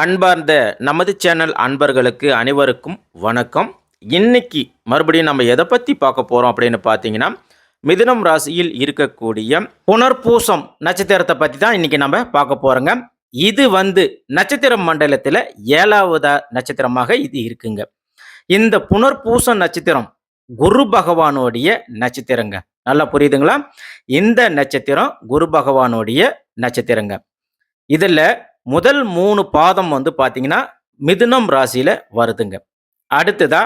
அன்பார்ந்த நமது சேனல் அன்பர்களுக்கு அனைவருக்கும் வணக்கம். இன்னைக்கு மறுபடியும் நம்ம எதை பற்றி பார்க்க போகிறோம் அப்படின்னு பார்த்தீங்கன்னா மிதுனம் ராசியில் இருக்கக்கூடிய புனர்பூசம் நட்சத்திரத்தை பற்றி தான் இன்றைக்கி நம்ம பார்க்க போகிறோங்க இது வந்து நட்சத்திர மண்டலத்தில் ஏழாவது நட்சத்திரமாக இது இருக்குங்க. இந்த புனர்பூசம் நட்சத்திரம் குரு பகவானுடைய நட்சத்திரங்க. நல்லா புரியுதுங்களா? இந்த நட்சத்திரம் குரு பகவானுடைய நட்சத்திரங்க. இதில் முதல் மூணு பாதம் வந்து பார்த்தீங்கன்னா மிதுனம் ராசியில் வருதுங்க. அடுத்ததா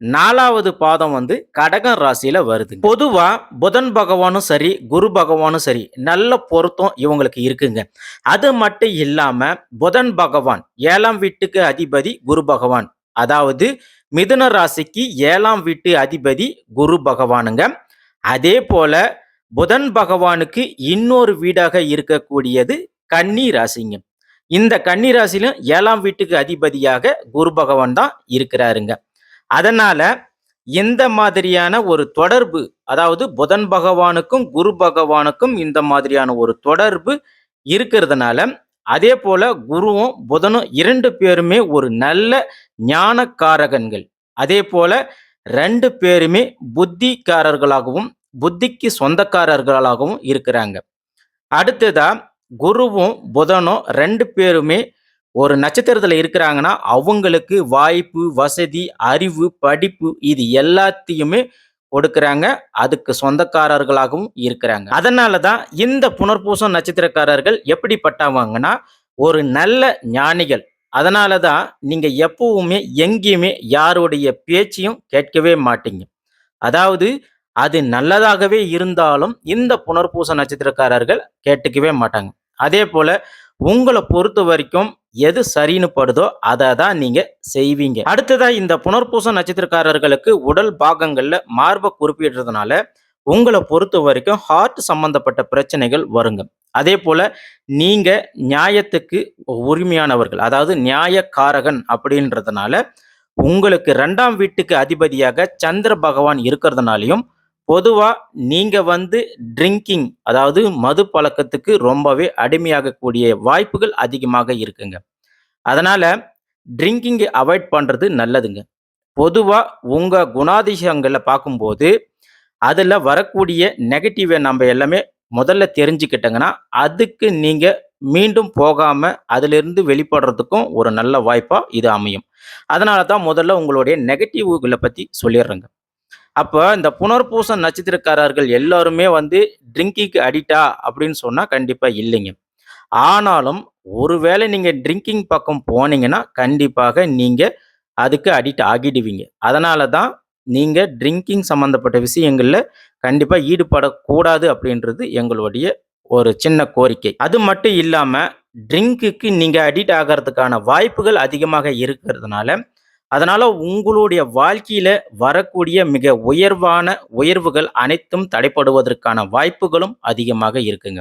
நாலாவது பாதம் வந்து கடகம் ராசியில் வருது பொதுவாக புதன் பகவானும் சரி குரு பகவானும் சரி நல்ல பொருத்தம் இவங்களுக்கு இருக்குங்க. அது மட்டும் இல்லாமல் புதன் பகவான் ஏழாம் வீட்டுக்கு அதிபதி குரு பகவான். அதாவது மிதுன ராசிக்கு ஏழாம் வீட்டு அதிபதி குரு பகவானுங்க. அதே போல புதன் பகவானுக்கு இன்னொரு வீடாக இருக்கக்கூடியது கன்னி ராசிங்க. இந்த கன்னிராசிலும் ஏழாம் வீட்டுக்கு அதிபதியாக குரு பகவான் தான் இருக்கிறாருங்க. அதனால இந்த மாதிரியான ஒரு தொடர்பு அதாவது புதன் பகவானுக்கும் குரு பகவானுக்கும் இந்த மாதிரியான ஒரு தொடர்பு இருக்கிறதுனால அதே போல குருவும் புதனும் இரண்டு பேருமே ஒரு நல்ல ஞானக்காரகன்கள். அதே போல ரெண்டு பேருமே புத்திக்காரர்களாகவும் புத்திக்கு சொந்தக்காரர்களாகவும் இருக்கிறாங்க. அடுத்ததா குருவும் புதனும் ரெண்டு பேருமே ஒரு நட்சத்திரத்தில் இருக்கிறாங்கன்னா அவங்களுக்கு வாய்ப்பு வசதி அறிவு படிப்பு இது எல்லாத்தையுமே கொடுக்குறாங்க. அதுக்கு சொந்தக்காரர்களாகவும் இருக்கிறாங்க. அதனால தான் இந்த புனர்பூசம் நட்சத்திரக்காரர்கள் எப்படிப்பட்டவங்கன்னா ஒரு நல்ல ஞானிகள். அதனால தான் நீங்கள் எப்பவுமே எங்கேயுமே யாருடைய பேச்சையும் கேட்கவே மாட்டீங்க. அதாவது அது நல்லதாகவே இருந்தாலும் இந்த புனர்பூச நட்சத்திரக்காரர்கள் கேட்டுக்கவே மாட்டாங்க. அதே போல உங்களை பொறுத்த வரைக்கும் எது சரின்னு படுதோ அதை தான் நீங்க செய்வீங்க. அடுத்ததா இந்த புனர்பூச நட்சத்திரக்காரர்களுக்கு உடல் பாகங்கள்ல மார்பை குறிப்பிடுறதுனால உங்களை பொறுத்த வரைக்கும் ஹார்ட் சம்பந்தப்பட்ட பிரச்சனைகள் வருங்க. அதே போல நீங்க நியாயத்துக்கு உரிமையானவர்கள் அதாவது நியாயக்காரகன் அப்படின்றதுனால உங்களுக்கு ரெண்டாம் வீட்டுக்கு அதிபதியாக சந்திர பகவான் இருக்கிறதுனாலையும் பொதுவாக நீங்கள் வந்து ட்ரிங்கிங் அதாவது மது பழக்கத்துக்கு ரொம்பவே அடிமையாகக்கூடிய வாய்ப்புகள் அதிகமாக இருக்குங்க. அதனால் ட்ரிங்கிங்கை அவாய்ட் பண்ணுறது நல்லதுங்க. பொதுவாக உங்கள் குணாதிசயங்களை பார்க்கும்போது அதில் வரக்கூடிய நெகட்டிவை நம்ம எல்லாமே முதல்ல தெரிஞ்சுக்கிட்டங்கன்னா அதுக்கு நீங்கள் மீண்டும் போகாமல் அதிலிருந்து வெளிப்படுறதுக்கும் ஒரு நல்ல வாய்ப்பாக இது அமையும். அதனால தான் முதல்ல உங்களுடைய நெகட்டிவ்களை பற்றி சொல்லிடுறேங்க. அப்போ இந்த புனர்பூச நட்சத்திரக்காரர்கள் எல்லாருமே வந்து ட்ரிங்கிங்க்கு அடிக்டா அப்படின்னு சொன்னால் கண்டிப்பாக இல்லைங்க. ஆனாலும் ஒருவேளை நீங்கள் ட்ரிங்கிங் பக்கம் போனீங்கன்னா கண்டிப்பாக நீங்கள் அதுக்கு அடிக்ட் ஆகிடுவீங்க. அதனால தான் நீங்கள் ட்ரிங்கிங் சம்மந்தப்பட்ட விஷயங்களில் கண்டிப்பாக ஈடுபடக்கூடாது அப்படின்றது எங்களுடைய ஒரு சின்ன கோரிக்கை. அது மட்டும் இல்லாமல் ட்ரிங்க்குக்கு நீங்கள் அடிக்ட் ஆகிறதுக்கான வாய்ப்புகள் அதிகமாக இருக்கிறதுனால அதனால உங்களுடைய வாழ்க்கையில வரக்கூடிய மிக உயர்வான உயர்வுகள் அனைத்தும் தடைப்படுவதற்கான வாய்ப்புகளும் அதிகமாக இருக்குங்க.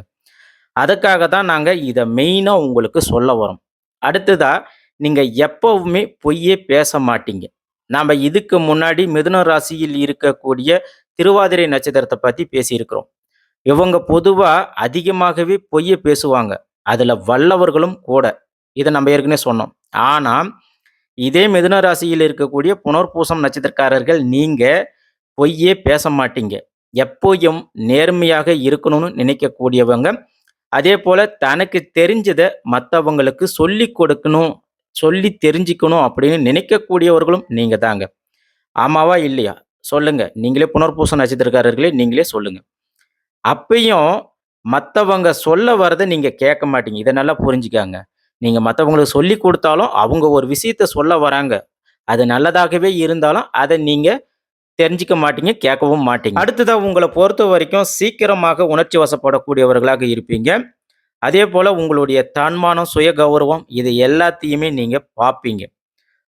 அதுக்காக தான் நாங்கள் இதை மெயினாக உங்களுக்கு சொல்ல வரோம் அடுத்ததா நீங்கள் எப்பவுமே பொய்யே பேச மாட்டீங்க. நாம் இதுக்கு முன்னாடி மிதுன ராசியில் இருக்கக்கூடிய திருவாதிரை நட்சத்திரத்தை பற்றி பேசியிருக்கிறோம். இவங்க பொதுவாக அதிகமாகவே பொய்யை பேசுவாங்க. அதில் வல்லவர்களும் கூட. இதை நம்ம ஏற்கனவே சொன்னோம். ஆனால் இதே மிதுன ராசியில் இருக்கக்கூடிய புனர்பூசம் நட்சத்திரக்காரர்கள் நீங்கள் பொய்யே பேச மாட்டீங்க. எப்போயும் நேர்மையாக இருக்கணும்னு நினைக்கக்கூடியவங்க. அதே போல் தனக்கு தெரிஞ்சதை மற்றவங்களுக்கு சொல்லி கொடுக்கணும் சொல்லி தெரிஞ்சுக்கணும் அப்படின்னு நினைக்கக்கூடியவர்களும் நீங்கள் தாங்க. ஆமாவா இல்லையா? சொல்லுங்கள் நீங்களே புனர்பூசம் நட்சத்திரக்காரர்களே நீங்களே சொல்லுங்கள் அப்பயும் மற்றவங்க சொல்ல வரதை நீங்கள் கேட்க மாட்டீங்க. இதை நல்லா புரிஞ்சுக்காங்க. நீங்கள் மற்றவங்களுக்கு சொல்லி கொடுத்தாலும் அவங்க ஒரு விஷயத்த சொல்ல வராங்க. அது நல்லதாகவே இருந்தாலும் அதை நீங்கள் தெரிஞ்சுக்க மாட்டீங்க கேட்கவும் மாட்டீங்க. அடுத்ததாக உங்களை பொறுத்த வரைக்கும் சீக்கிரமாக உணர்ச்சி வசப்படக்கூடியவர்களாக இருப்பீங்க. அதே போல் உங்களுடைய தன்மானம் சுய கௌரவம் இது எல்லாத்தையுமே நீங்கள் பார்ப்பீங்க.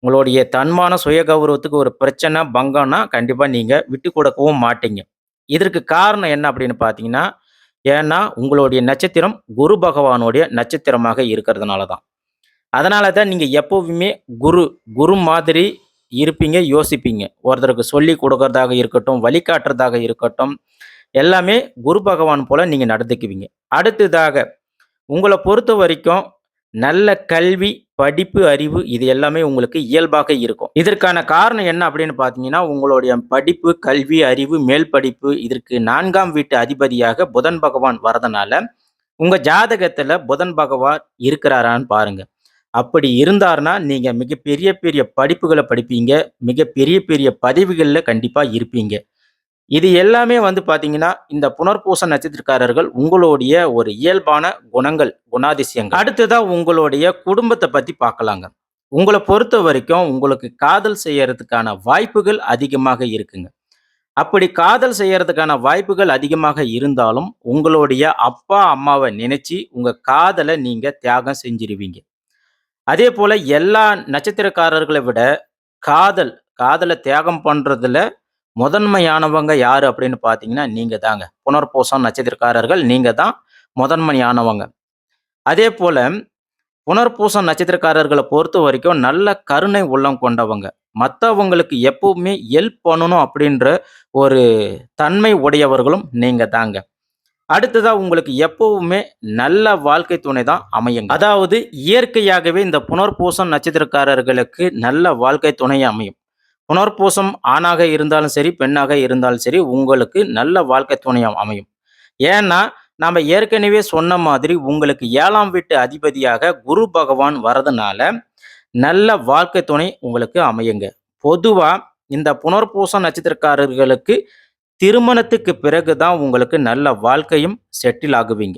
உங்களுடைய தன்மான சுய கௌரவத்துக்கு ஒரு பிரச்சனை பங்கம்னா கண்டிப்பாக நீங்கள் விட்டு கொடுக்கவும் மாட்டீங்க. இதற்கு காரணம் என்ன அப்படின்னு பார்த்தீங்கன்னா ஏன்னா உங்களுடைய நட்சத்திரம் குரு பகவானுடைய நட்சத்திரமாக இருக்கிறதுனால தான் அதனால தான் நீங்கள் எப்போவுமே குரு குரு மாதிரி இருப்பீங்க யோசிப்பீங்க. ஒருத்தருக்கு சொல்லி கொடுக்கறதாக இருக்கட்டும் வழிகாட்டுறதாக இருக்கட்டும் எல்லாமே குரு பகவான் போல் நீங்கள் நடந்துக்குவீங்க. அடுத்ததாக உங்களை பொறுத்த வரைக்கும் நல்ல கல்வி, படிப்பு, அறிவு இது எல்லாமே உங்களுக்கு இயல்பாக இருக்கும். இதற்கான காரணம் என்ன அப்படின்னு பார்த்தீங்கன்னா, உங்களுடைய படிப்பு, கல்வி, அறிவு, மேல் படிப்பு இதற்கு நான்காம் வீட்டு அதிபதியாக புதன் பகவான் வரதுனால, உங்க ஜாதகத்துல புதன் பகவான் இருக்கிறாரான்னு பாருங்க. அப்படி இருந்தார்னா, நீங்க மிக பெரிய பெரிய படிப்பீங்க. மிக பெரிய பெரிய பதவிகள்ல கண்டிப்பா இருப்பீங்க. இது எல்லாமே வந்து பார்த்தீங்கன்னா, இந்த புனர்பூச நட்சத்திரக்காரர்கள் உங்களுடைய ஒரு இயல்பான குணங்கள், குணாதிசயங்கள். அடுத்ததாக உங்களுடைய குடும்பத்தை பத்தி பார்க்கலாங்க. உங்களை பொறுத்த வரைக்கும் உங்களுக்கு காதல் செய்யறதுக்கான வாய்ப்புகள் அதிகமாக இருக்குங்க. அப்படி காதல் செய்யறதுக்கான வாய்ப்புகள் அதிகமாக இருந்தாலும், உங்களுடைய அப்பா, அம்மாவை நினைச்சு உங்க காதலை நீங்க தியாகம் செஞ்சிருவீங்க. அதேபோல எல்லா நட்சத்திரக்காரர்களை விட காதல், காதலை தியாகம் பண்றதுல முதன்மையானவங்க யார் அப்படின்னு பார்த்தீங்கன்னா, நீங்கள் தாங்க. புனர்பூசம் நட்சத்திரக்காரர்கள் நீங்கள் தான் முதன்மையானவங்க. அதே போல் புனர்பூசம் நட்சத்திரக்காரர்களை பொறுத்த வரைக்கும் நல்ல கருணை உள்ளம் கொண்டவங்க. மற்றவங்களுக்கு எப்பவுமே ஹெல்ப் பண்ணணும் அப்படின்ற ஒரு தன்மை உடையவர்களும் நீங்கள் தாங்க. அடுத்ததாக உங்களுக்கு எப்பவுமே நல்ல வாழ்க்கை துணை தான் அமையுங்க. அதாவது இயற்கையாகவே இந்த புனர்பூசம் நட்சத்திரக்காரர்களுக்கு நல்ல வாழ்க்கை துணை அமையும். புனர்பூசம் ஆணாக இருந்தாலும் சரி, பெண்ணாக இருந்தாலும் சரி, உங்களுக்கு நல்ல வாழ்க்கை துணை அமையும். ஏன்னா, நாம் ஏற்கனவே சொன்ன மாதிரி உங்களுக்கு ஏழாம் வீட்டு அதிபதியாக குரு பகவான் வரதுனால, நல்ல வாழ்க்கை துணை உங்களுக்கு அமையுங்க. பொதுவாக இந்த புனர்பூசம் நட்சத்திரக்காரர்களுக்கு திருமணத்துக்கு பிறகு தான் உங்களுக்கு நல்ல வாழ்க்கையும் செட்டில் ஆகுவீங்க.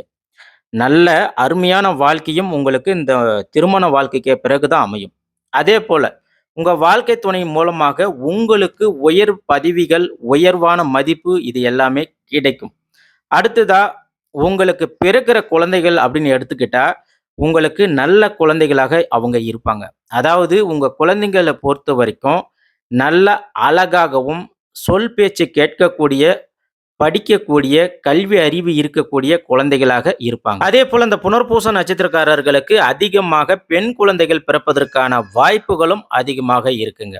நல்ல அருமையான வாழ்க்கையும் உங்களுக்கு இந்த திருமண வாழ்க்கைக்கு பிறகு தான் அமையும். அதேபோல உங்கள் வாழ்க்கை துணை மூலமாக உங்களுக்கு உயர் பதவிகள், உயர்வான மதிப்பு இது எல்லாமே கிடைக்கும். அடுத்ததா உங்களுக்கு பிறக்கிற குழந்தைகள் அப்படின்னு எடுத்துக்கிட்டா, உங்களுக்கு நல்ல குழந்தைகளாக அவங்க இருப்பாங்க. அதாவது உங்க குழந்தைங்கள பொறுத்தவரைக்கும் நல்ல அழகாகவும், சொல் பேச்சு கேட்கக்கூடிய, படிக்கக்கூடிய, கல்வி அறிவு இருக்கக்கூடிய குழந்தைகளாக இருப்பாங்க. அதே போல இந்த புனர்பூச நட்சத்திரக்காரர்களுக்கு அதிகமாக பெண் குழந்தைகள் பிறப்பதற்கான வாய்ப்புகளும் அதிகமாக இருக்குங்க.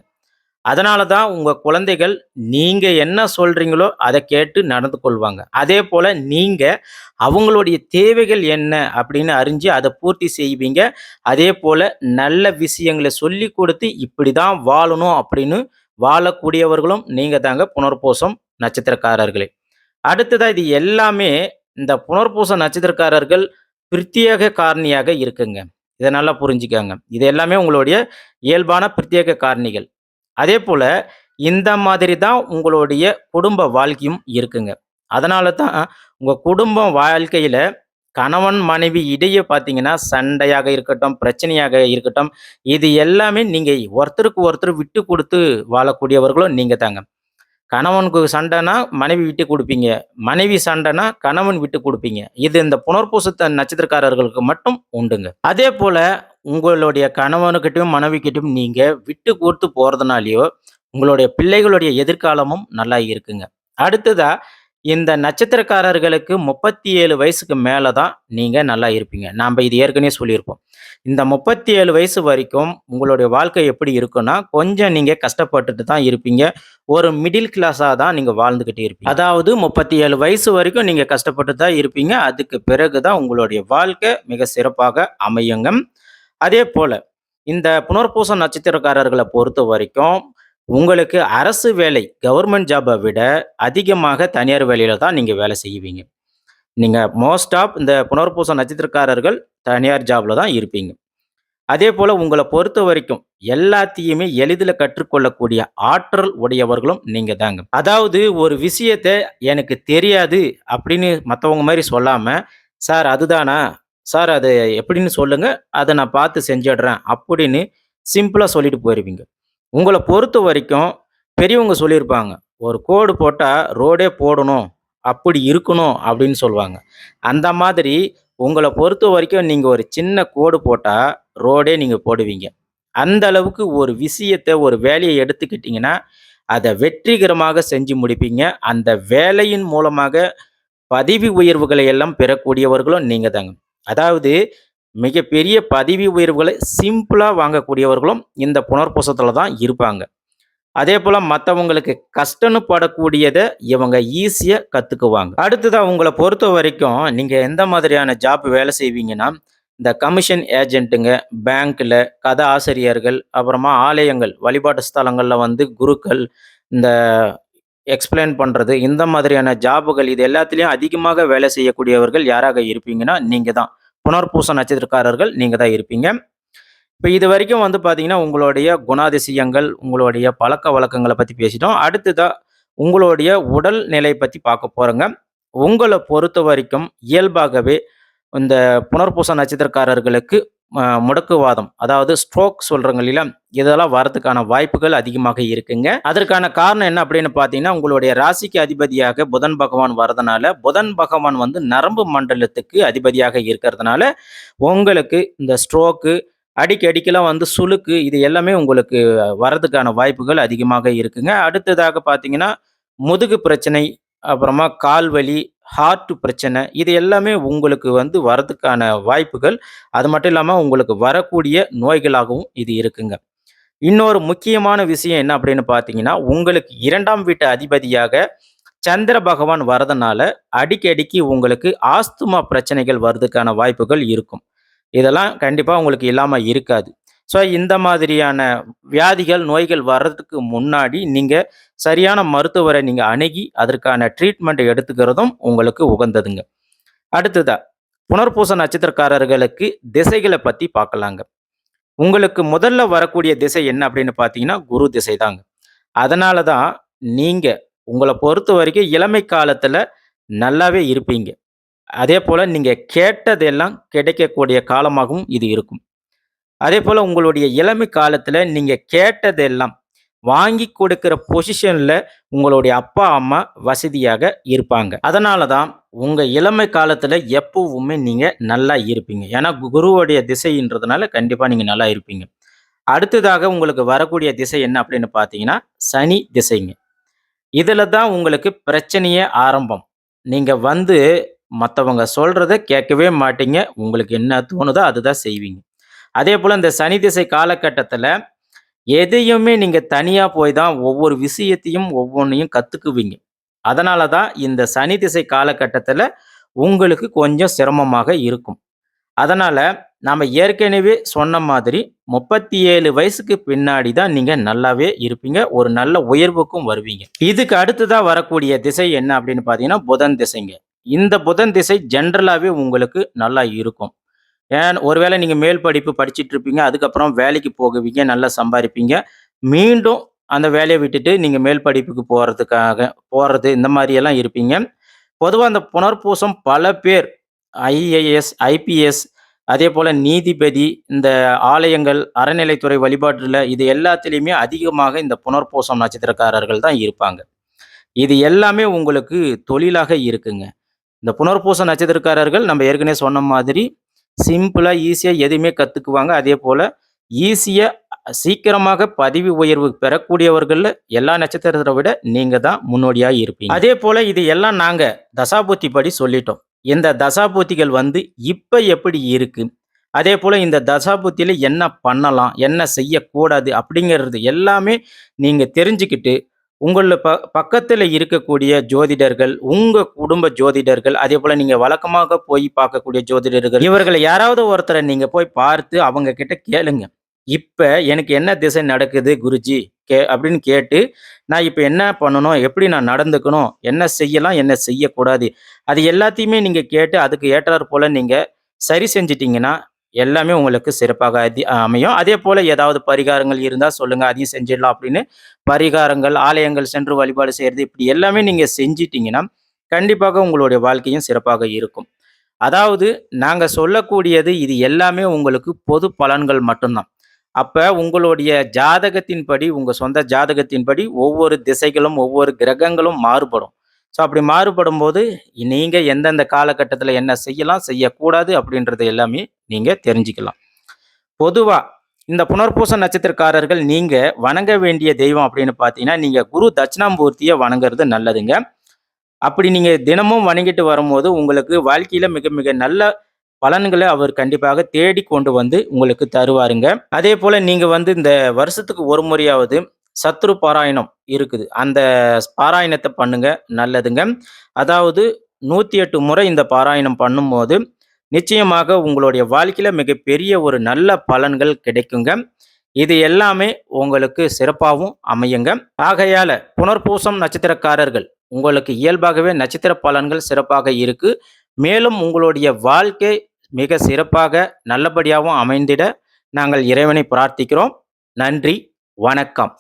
அதனால தான் உங்க குழந்தைகள் நீங்க என்ன சொல்றீங்களோ அதை கேட்டு நடந்து கொள்வாங்க. அதே போல் நீங்க அவங்களுடைய தேவைகள் என்ன அப்படின்னு அறிஞ்சு அதை பூர்த்தி செய்வீங்க. அதே போல் நல்ல விஷயங்களை சொல்லிக் கொடுத்து இப்படிதான் வாழணும் அப்படின்னு வாழக்கூடியவர்களும் நீங்க தாங்க புனர்பூசம் நட்சத்திரக்காரர்களே. அடுத்ததாக இது எல்லாமே இந்த புனர்பூச நட்சத்திரக்காரர்கள் பிரத்யேக காரணியாக இருக்குங்க. இதை நல்லா புரிஞ்சுக்காங்க இது எல்லாமே உங்களுடைய இயல்பான பிரத்யேக காரணிகள். அதே போல் இந்த மாதிரி தான் உங்களுடைய குடும்ப வாழ்க்கையும் இருக்குங்க. அதனால தான் உங்கள் குடும்ப வாழ்க்கையில் கணவன், மனைவி இடையே பார்த்தீங்கன்னா, சண்டையாக இருக்கட்டும், பிரச்சனையாக இருக்கட்டும், இது எல்லாமே நீங்கள் ஒருத்தருக்கு ஒருத்தர் விட்டு கொடுத்து வாழக்கூடியவர்களும் நீங்கள் தாங்க. கணவனுக்கு சண்டைனா மனைவி விட்டு கொடுப்பீங்க மனைவி சண்டைனா கணவன் விட்டு கொடுப்பீங்க இது இந்த புனர்பூசத்த நட்சத்திரக்காரர்களுக்கு மட்டும் உண்டுங்க. அதே போல உங்களுடைய கணவனுக்கிட்டையும் மனைவிக்கிட்டையும் நீங்க விட்டு கொடுத்து போறதுனாலயோ, உங்களுடைய பிள்ளைகளுடைய எதிர்காலமும் நல்லா இருக்குங்க. அடுத்ததா இந்த நட்சத்திரக்காரர்களுக்கு 37 வயசுக்கு மேலே தான் நீங்கள் நல்லா இருப்பீங்க. நாம் இது ஏற்கனவே சொல்லியிருப்போம். இந்த 37 வயசு வரைக்கும் உங்களுடைய வாழ்க்கை எப்படி இருக்கும்னா, கொஞ்சம் நீங்கள் கஷ்டப்பட்டுட்டு தான் இருப்பீங்க. ஒரு மிடில் கிளாஸாக தான் நீங்கள் வாழ்ந்துக்கிட்டே இருப்பீங்க. அதாவது 37 வயசு வரைக்கும் நீங்கள் கஷ்டப்பட்டு தான் இருப்பீங்க. அதுக்கு பிறகு தான் உங்களுடைய வாழ்க்கை மிக சிறப்பாக அமையுங்க. அதேபோல இந்த புனர்பூச பொறுத்த வரைக்கும் உங்களுக்கு அரசு வேலை, கவர்மெண்ட் ஜாபை விட அதிகமாக தனியார் வேலையில தான் நீங்கள் வேலை செய்வீங்க. நீங்கள் மோஸ்ட் ஆஃப் இந்த புனர்பூச நட்சத்திரக்காரர்கள் தனியார் ஜாபில் தான் இருப்பீங்க. அதே போல் உங்களை பொறுத்த வரைக்கும் எல்லாத்தையுமே எளிதில் கற்றுக்கொள்ளக்கூடிய ஆற்றல் உடையவர்களும் நீங்கள் தாங்க. அதாவது ஒரு விஷயத்த எனக்கு தெரியாது அப்படின்னு மற்றவங்க மாதிரி சொல்லாமல் "சார் அதுதானா? சார் அது எப்படின்னு சொல்லுங்கள் அதை நான் பார்த்து செஞ்சிடுறேன்." அப்படின்னு சிம்பிளாக சொல்லிட்டு போயிருவீங்க. உங்களை பொறுத்த வரைக்கும் பெரியவங்க சொல்லியிருப்பாங்க. "ஒரு கோடு போட்டால் ரோடே போடணும். அப்படி இருக்கணும்." அப்படின்னு சொல்லுவாங்க. அந்த மாதிரி உங்களை பொறுத்த வரைக்கும் நீங்கள் ஒரு சின்ன கோடு போட்டால் ரோடே நீங்கள் போடுவீங்க. அந்த அளவுக்கு ஒரு விஷயத்த, ஒரு வேலையை எடுத்துக்கிட்டிங்கன்னா அதை வெற்றிகரமாக செஞ்சு முடிப்பீங்க. அந்த வேலையின் மூலமாக பதவி உயர்வுகளை எல்லாம் பெறக்கூடியவர்களும் நீங்கள் தாங்க. அதாவது மிகப்பெரிய பதவி உயர்வுகளை சிம்பிளாக வாங்கக்கூடியவர்களும் இந்த புனர்பூசத்தில் தான் இருப்பாங்க. அதே போல் மற்றவங்களுக்கு கஷ்டம்னு படக்கூடியதை இவங்க ஈஸியாக கற்றுக்குவாங்க அடுத்ததாக உங்களை பொறுத்த வரைக்கும் நீங்கள் எந்த மாதிரியான ஜாப் வேலை செய்வீங்கன்னா, இந்த கமிஷன் ஏஜென்ட்டுங்க, பேங்க்கில் கதை ஆசிரியர்கள், அப்புறமா ஆலயங்கள், வழிபாட்டு ஸ்தலங்களில் வந்து குருக்கள், இந்த எக்ஸ்பிளைன் பண்ணுறது இந்த மாதிரியான ஜாபுகள் இது எல்லாத்துலேயும் அதிகமாக வேலை செய்யக்கூடியவர்கள் யாராக இருப்பீங்கன்னா, நீங்கள் தான். புனர்பூச நட்சத்திரக்காரர்கள் நீங்கள் தான் இருப்பீங்க. இப்போ இது வரைக்கும் வந்து பார்த்தீங்கன்னா, உங்களுடைய குணாதிசயங்கள், உங்களுடைய பழக்க வழக்கங்களை பற்றி பேசிட்டோம். அடுத்ததாக உங்களுடைய உடல் நிலை பற்றி பார்க்க போகிறேங்க உங்களை பொறுத்த வரைக்கும் இயல்பாகவே இந்த புனர்பூச நட்சத்திரக்காரர்களுக்கு முடக்குவாதம், அதாவது ஸ்ட்ரோக் சொல்கிறாங்க இல்லையா? இதெல்லாம் வரதுக்கான வாய்ப்புகள் அதிகமாக இருக்குங்க. அதற்கான காரணம் என்ன அப்படின்னு பார்த்தீங்கன்னா, உங்களுடைய ராசிக்கு அதிபதியாக புதன் பகவான் வரதுனால, புதன் பகவான் வந்து நரம்பு மண்டலத்துக்கு அதிபதியாக இருக்கிறதுனால, உங்களுக்கு இந்த ஸ்ட்ரோக்கு, அடிக்கடிக்கெல்லாம் வந்து சுளுக்கு இது எல்லாமே உங்களுக்கு வரதுக்கான வாய்ப்புகள் அதிகமாக இருக்குங்க. அடுத்ததாக பார்த்தீங்கன்னா, முதுகு பிரச்சனை, அப்புறமா கால் வலி, ஹார்ட் பிரச்சனை இது எல்லாமே உங்களுக்கு வந்து வரதுக்கான வாய்ப்புகள், அது மட்டும் இல்லாமல் உங்களுக்கு வரக்கூடிய நோய்களாகவும் இது இருக்குங்க. இன்னொரு முக்கியமான விஷயம் என்ன அப்படின்னு பார்த்தீங்கன்னா, உங்களுக்கு இரண்டாம் வீட்டு அதிபதியாக சந்திர பகவான் வரதுனால, அடிக்கடிக்கு உங்களுக்கு ஆஸ்துமா பிரச்சனைகள் வர்றதுக்கான வாய்ப்புகள் இருக்கும். இதெல்லாம் கண்டிப்பாக உங்களுக்கு இல்லாமல் இருக்காது. ஸோ இந்த மாதிரியான வியாதிகள், நோய்கள் வர்றதுக்கு முன்னாடி நீங்கள் சரியான மருத்துவரை நீங்கள் அணுகி, அதற்கான ட்ரீட்மெண்ட் எடுத்துக்கிறதும் உங்களுக்கு உகந்ததுங்க. அடுத்ததா, புனர்பூச நட்சத்திரக்காரர்களுக்கு திசைகளை பற்றி பார்க்கலாங்க. உங்களுக்கு முதல்ல வரக்கூடிய திசை என்ன அப்படின்னு பார்த்தீங்கன்னா, குரு திசை தாங்க. அதனால தான் உங்களை பொறுத்த வரைக்கும் இளமை காலத்தில் நல்லாவே இருப்பீங்க. அதே போல் நீங்கள் கேட்டதெல்லாம் கிடைக்கக்கூடிய காலமாகவும் இது இருக்கும். அதே போல் உங்களுடைய இளமை காலத்தில் நீங்கள் கேட்டதெல்லாம் வாங்கி கொடுக்கிற பொசிஷனில் உங்களுடைய அப்பா, அம்மா வசதியாக இருப்பாங்க. அதனால தான் உங்கள் இளமை காலத்தில் எப்பவுமே நீங்கள் நல்லா இருப்பீங்க. ஏன்னா குருவுடைய திசைன்றதுனால கண்டிப்பாக நீங்கள் நல்லா இருப்பீங்க. அடுத்ததாக உங்களுக்கு வரக்கூடிய திசை என்ன அப்படின்னு பார்த்தீங்கன்னா, சனி திசைங்க. இதில் தான் உங்களுக்கு பிரச்சனையே ஆரம்பம். நீங்கள் வந்து மற்றவங்க சொல்கிறத கேட்கவே மாட்டீங்க. உங்களுக்கு என்ன தோணுதோ அதுதான் செய்வீங்க. அதே போல் இந்த சனி திசை காலகட்டத்தில் எதையுமே நீங்கள் தனியாக போய் தான் ஒவ்வொரு விஷயத்தையும் ஒவ்வொன்றையும் கற்றுக்குவீங்க அதனால தான் இந்த சனி திசை காலகட்டத்தில் உங்களுக்கு கொஞ்சம் சிரமமாக இருக்கும். அதனால் நாம் ஏற்கனவே சொன்ன மாதிரி 37 வயசுக்கு பின்னாடி தான் நீங்கள் நல்லாவே இருப்பீங்க. ஒரு நல்ல உயர்வுக்கும் வருவீங்க. இதுக்கு அடுத்ததா வரக்கூடிய திசை என்ன அப்படின்னு பார்த்தீங்கன்னா, புதன் திசைங்க. இந்த புதன் திசை ஜென்ரலாகவே உங்களுக்கு நல்லா இருக்கும். ஏன் ஒருவேளை நீங்கள் மேல் படிப்பு படிச்சுட்டு இருப்பீங்க. அதுக்கப்புறம் வேலைக்கு போகுவீங்க, நல்லா சம்பாரிப்பீங்க. மீண்டும் அந்த வேலையை விட்டுட்டு நீங்கள் மேல் படிப்புக்கு போகிறதுக்காக போகிறது இந்த மாதிரியெல்லாம் இருப்பீங்க. பொதுவாக அந்த புனர்பூசம் பல பேர் ஐஏஎஸ், ஐபிஎஸ் அதே போல் நீதிபதி, இந்த ஆலயங்கள், அறநிலைத்துறை வழிபாட்டில் இது எல்லாத்துலேயுமே அதிகமாக இந்த புனர்பூசம் நட்சத்திரக்காரர்கள் தான் இருப்பாங்க. இது எல்லாமே உங்களுக்கு தொழிலாக இருக்குங்க. இந்த புனர்பூச நட்சத்திரக்காரர்கள் நம்ம ஏற்கனவே சொன்ன மாதிரி சிம்பிளாக ஈஸியாக எதுவுமே கற்றுக்குவாங்க அதே போல் ஈஸியாக சீக்கிரமாக பதவி உயர்வு பெறக்கூடியவர்களில் எல்லா நட்சத்திரத்தை விட நீங்கள் தான் முன்னோடியாக இருப்பீங்க. அதேபோல இது எல்லாம் நாங்கள் தசாபுத்தி படி சொல்லிட்டோம். இந்த தசாபுத்திகள் வந்து இப்போ எப்படி இருக்குது அதே போல் இந்த தசாபுத்தியில என்ன பண்ணலாம்? என்ன செய்யக்கூடாது? அப்படிங்கிறது எல்லாமே நீங்கள் தெரிஞ்சுக்கிட்டு, உங்களில் ப பக்கத்தில் இருக்கக்கூடிய ஜோதிடர்கள், உங்கள் குடும்ப ஜோதிடர்கள், அதே போல் நீங்கள் வழக்கமாக போய் பார்க்கக்கூடிய ஜோதிடர்கள், இவர்களை யாராவது ஒருத்தரை நீங்கள் போய் பார்த்து அவங்க கிட்ட கேளுங்க. இப்போ எனக்கு என்ன திசை நடக்குது குருஜி? கே அப்படின்னு கேட்டு, நான் இப்போ என்ன பண்ணணும்? எப்படி நான் நடந்துக்கணும்? என்ன செய்யலாம்? என்ன செய்யக்கூடாது? அது எல்லாத்தையுமே நீங்கள் கேட்டு அதுக்கு ஏற்றார் போல் நீங்கள் சரி செஞ்சிட்டிங்கன்னா எல்லாமே உங்களுக்கு சிறப்பாக அதி அமையும். அதேபோல ஏதாவது பரிகாரங்கள் இருந்தால் சொல்லுங்க. அதையும் செஞ்சிடலாம் அப்படின்னு பரிகாரங்கள், ஆலயங்கள் சென்று வழிபாடு செய்கிறது இப்படி எல்லாமே நீங்க செஞ்சுட்டீங்கன்னா, கண்டிப்பாக உங்களுடைய வாழ்க்கையும் சிறப்பாக இருக்கும். அதாவது நாங்க சொல்லக்கூடியது இது எல்லாமே உங்களுக்கு பொது பலன்கள் மட்டும்தான். அப்ப உங்களுடைய ஜாதகத்தின்படி, உங்க சொந்த ஜாதகத்தின்படி ஒவ்வொரு திசைகளும், ஒவ்வொரு கிரகங்களும் மாறுபடும். ஸோ அப்படி மாறுபடும் போது நீங்கள் எந்தெந்த காலகட்டத்தில் என்ன செய்யலாம், செய்யக்கூடாது அப்படின்றது எல்லாமே நீங்கள் தெரிஞ்சுக்கலாம். பொதுவாக இந்த புனர்பூச நட்சத்திரக்காரர்கள் நீங்கள் வணங்க வேண்டிய தெய்வம் அப்படின்னு பார்த்தீங்கன்னா, நீங்கள் குரு தட்சிணாமூர்த்தியை வணங்குறது நல்லதுங்க. அப்படி நீங்கள் தினமும் வணங்கிட்டு வரும்போது, உங்களுக்கு வாழ்க்கையில் மிக மிக நல்ல பலன்களை அவர் கண்டிப்பாக தேடி கொண்டு வந்து உங்களுக்கு தருவாருங்க. அதே போல் நீங்கள் வந்து இந்த வருஷத்துக்கு ஒரு முறையாவது சத்ரு பாராயணம் இருக்குது. அந்த பாராயணத்தை பண்ணுங்க நல்லதுங்க. அதாவது 108 முறை இந்த பாராயணம் பண்ணும்போது, நிச்சயமாக உங்களுடைய வாழ்க்கையில் மிகப்பெரிய ஒரு நல்ல பலன்கள் கிடைக்குங்க. இது எல்லாமே உங்களுக்கு சிறப்பாகவும் அமையுங்க. ஆகையால புனர்பூசம் நட்சத்திரக்காரர்கள் உங்களுக்கு இயல்பாகவே நட்சத்திர பலன்கள் சிறப்பாக இருக்கு. மேலும் உங்களுடைய வாழ்க்கை மிக சிறப்பாக நல்லபடியாகவும் அமைந்திட நாங்கள் இறைவனை பிரார்த்திக்கிறோம். நன்றி வணக்கம்.